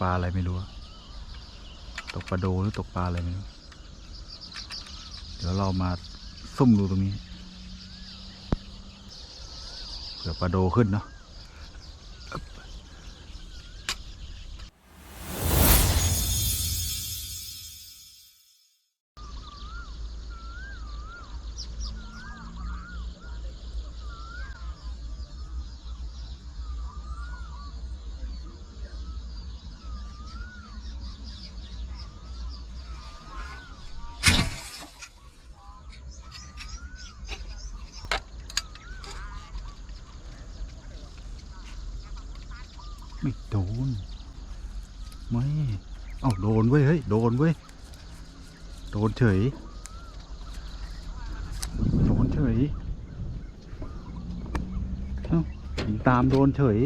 ปลาอะไรไม่รู้ ตกปลาโดหรือตกปลาอะไรไม่รู้ เดี๋ยวเรามาซุ่มดูตรงนี้เผื่อปลาโดขึ้นเนาะ ไม่โดน ไม่ เอาโดนเว้ย เฮ้ย โดนเว้ย โดนเฉย โดนเฉยเอ้าตามโดนเฉย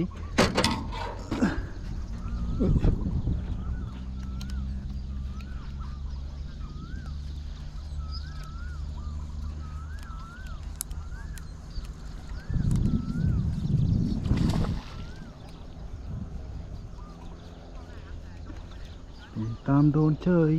ยิงตามโดนเฉย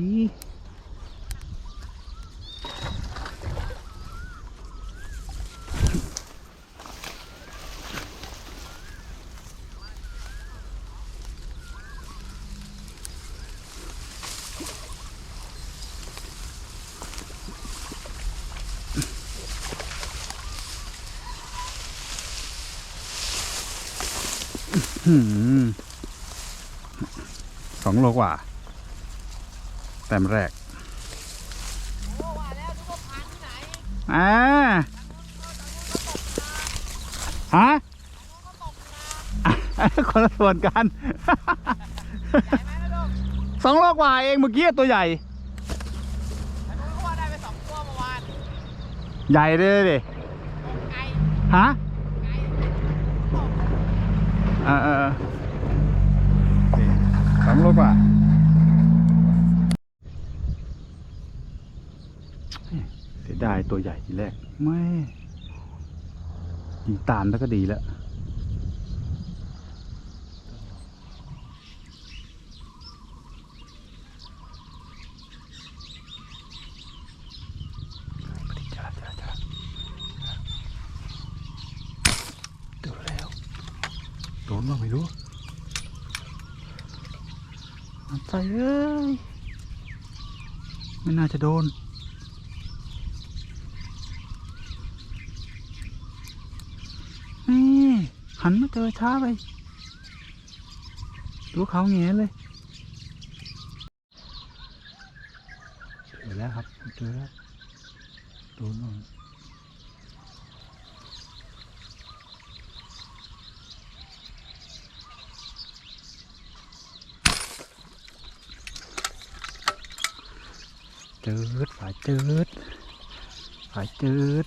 หืมสองโลกว่า แต้มแรกโอ้ว่าแล้วนึกว่าพานที่ไหนอ่าฮะเขาตกนะคนละส่วนกันใหญ่ไหมนะลูกสองโลกว่าเองเมื่อกี้ตัวใหญ่ไอ้พวกก็ว่าได้ไปสองตัวเมื่อวานใหญ่เลยดิตกไกลฮะไกลตกเออเออเออนี่สองโลกว่า เสียดายตัวใหญ่ทีแรก ไม่ยิงตามแล้วก็ดีแล้วเดี๋ยวแล้วโดนบ้างไม่รู้มันใจเอ้ย ไม่น่าจะโดนนี่ หันมาเจอช้าไปดูเขาแงเลยเจอแล้วครับเจอแล้วโดนบ้างจืดฝายจืดฝายจืด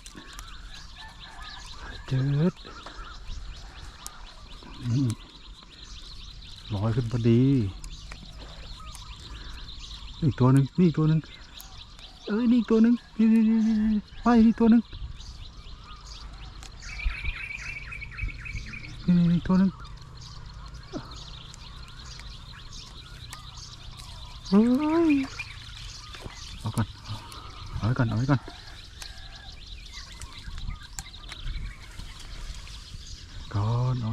ฝายจืด ลอยขึ้นพอดีอีกตัวหนึ่งนี่ตัวหนึ่งเอ้ยนี่ตัวหนึ่งนี่นี่นี่ไปนี่ตัวหนึ่งนี่นี่นี่ตัวหนึ่งเฮ้ยเอาก่อนเอาไว้ก่อนเอาไว้ก่อน ก่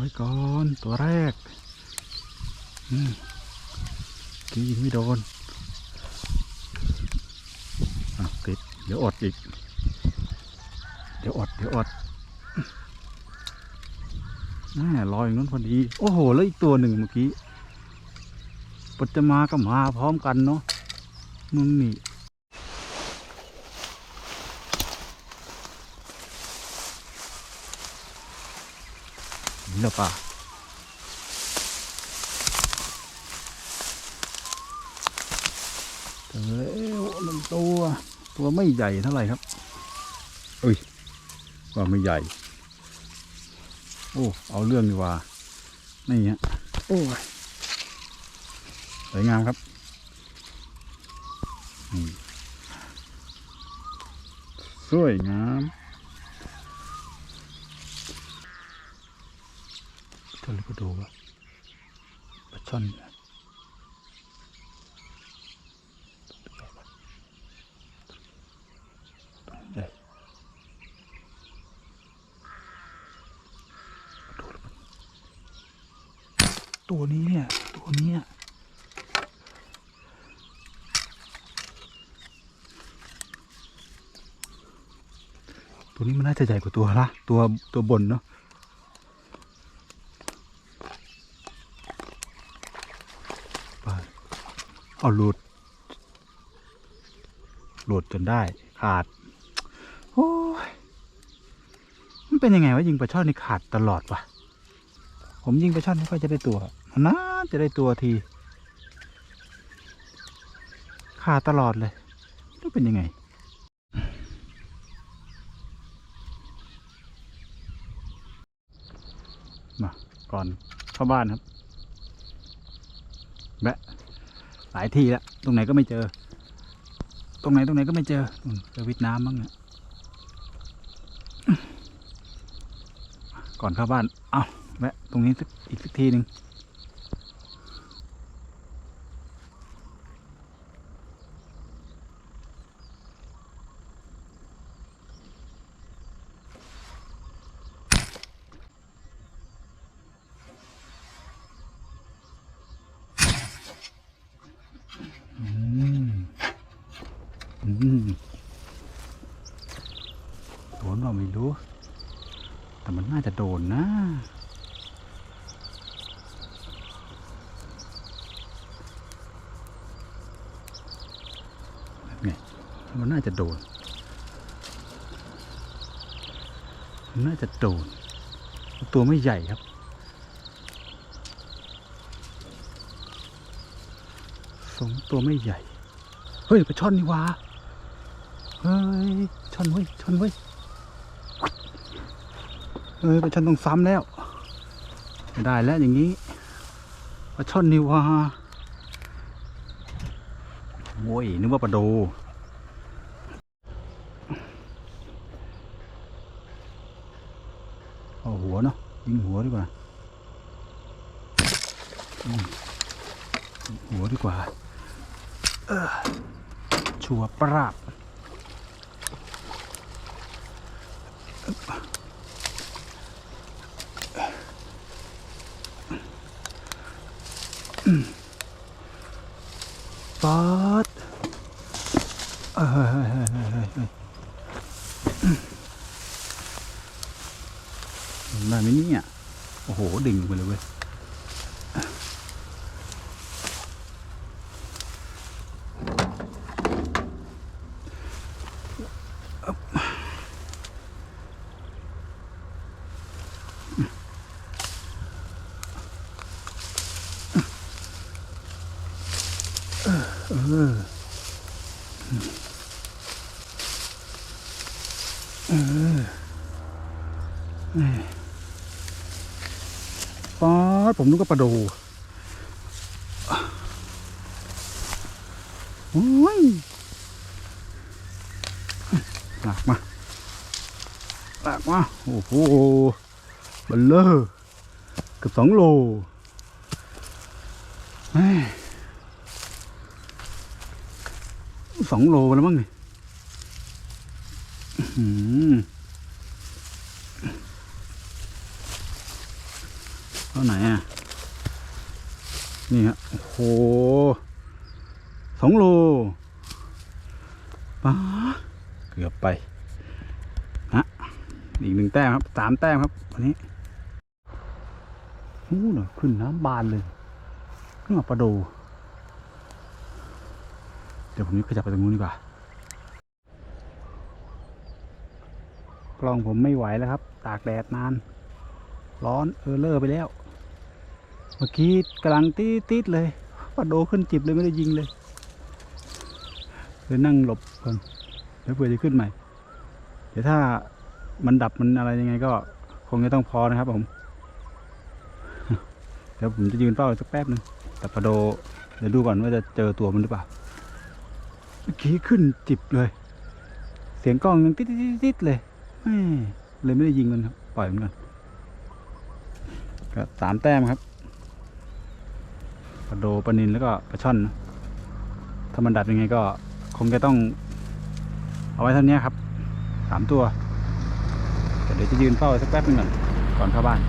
อนเอาไว้ก่อนตัวแรกกี้ยิงไม่โดนติดเดี๋ยวอดอีก เดี๋ยวอดเดี๋ยวอดแม่ลอยงั้นพอดี โอ้โห แล้วอีกตัวหนึ่งเมื่อกี้ปัจจมากับมาพร้อมกันเนาะมึงนี่ หรอป่ะเจอล้วหนึ่งตัว ตัวไม่ใหญ่เท่าไหร่ครับอุ้ยว่าไม่ใหญ่ โอ้ เอาเรื่องดีกว่า นี่ฮะ โอ้ยสวยงามครับสวยงาม ดูวะปลาช่อนใหญ่ดูแล้วมันตัวนี้เนี่ย ตัวนี้ตัวนี้มันน่าจะใหญ่กว่าตัวละตัวตัวบนเนาะ ไป เอาหลุด หลุดจนได้ขาด โอ้ย มันเป็นยังไงวะยิงปลาช่อนนี่ขาดตลอดวะผมยิงปลาช่อนไม่ค่อยจะได้ตัวนะจะได้ตัวที ขาดตลอดเลยแล้เป็นยังไงมาก่อนเข้าบ้านครับ แบะ หลายทีแล้ว ตรงไหนก็ไม่เจอ ตรงไหนตรงไหนก็ไม่เจอเจอวิทน้ำมั้งเนี่ยก่อนเข้าบ้าน เอาแวะตรงนี้สักอีกสักทีหนึ่งอืมอืม โดนเราไม่รู้ แต่มันน่าจะโดนนะ เนี่ย มันน่าจะโดนมันน่าจะโดน ตัวไม่ใหญ่ครับสมตัวไม่ใหญ่ เฮ้ยปลาช่อนนี่วะ เฮ้ยช่อนเว้ยช่อนเว้ยเฮ้ยปลาช่อนต้องซ้ำแล้วไม่ได้แล้วอย่างนี้ปลาช่อนนี่หวะโว้ยนึกว่าปลาโดเอาหัวเนาะยิงหัวดีกว่าหัวดีกว่าชัวร์ปราบอืม ป๊อดเฮ้ยเฮ้ยเฮ้ยเฮ้ยเฮ้ยอืมได้ไหมเนี่ย โอ้โห ดิ่งไปเลยเว้ย อเออป๊อดผมนึกว่าปลาดูโอ้ยหลักมาหลักมาโอ้โหบัลเลอร์เกือบสองโลแหม่ สองโลแล้วมั้งเนี่อื้อหือเท่าไหนอะ นี่ฮะโอ้โหสองโลป้าเกือบไปฮะอีกหนึ่งแต้มครับสามแต้มครับวันนี้โอ้โหขึ้นน้ำบานเลยนี่มาปลาโด เดี๋ยวผมขยับไปตรงนู้นดีกว่า กล้องผมไม่ไหวแล้วครับ ตากแดดนาน ร้อนเออเลอร์ไปแล้ว เมื่อกี้กำลังตีติดเลยปาโดขึ้นจิบเลยไม่ได้ยิงเลยเลยนั่งหลบก่อนเดี๋ยวเผื่อจะขึ้นใหม่ เดี๋ยวถ้ามันดับมันอะไรยังไงก็ คงจะต้องพอนะครับผม เดี๋ยวผมจะยืนเฝ้าสักแป๊บหนึ่งแต่ปาโดเดี๋ยวดูก่อนว่าจะเจอตัวมันหรือเปล่า เมื่อกี้ขึ้นจิบเลย เสียงกล้องยังติดติดๆเลยเลยไม่ได้ยิงมันครับ ปล่อยมันก่อนก็สามแต้มครับปลาโดปลานินแล้วก็ปลาช่อนถ้ามันดัดยังไงก็ คงจะต้อง เอาไว้เท่านี้ครับสามตัวเดี๋ยวจะยืนเฝ้าสักแป๊บนึงก่อนก่อนเข้าบ้าน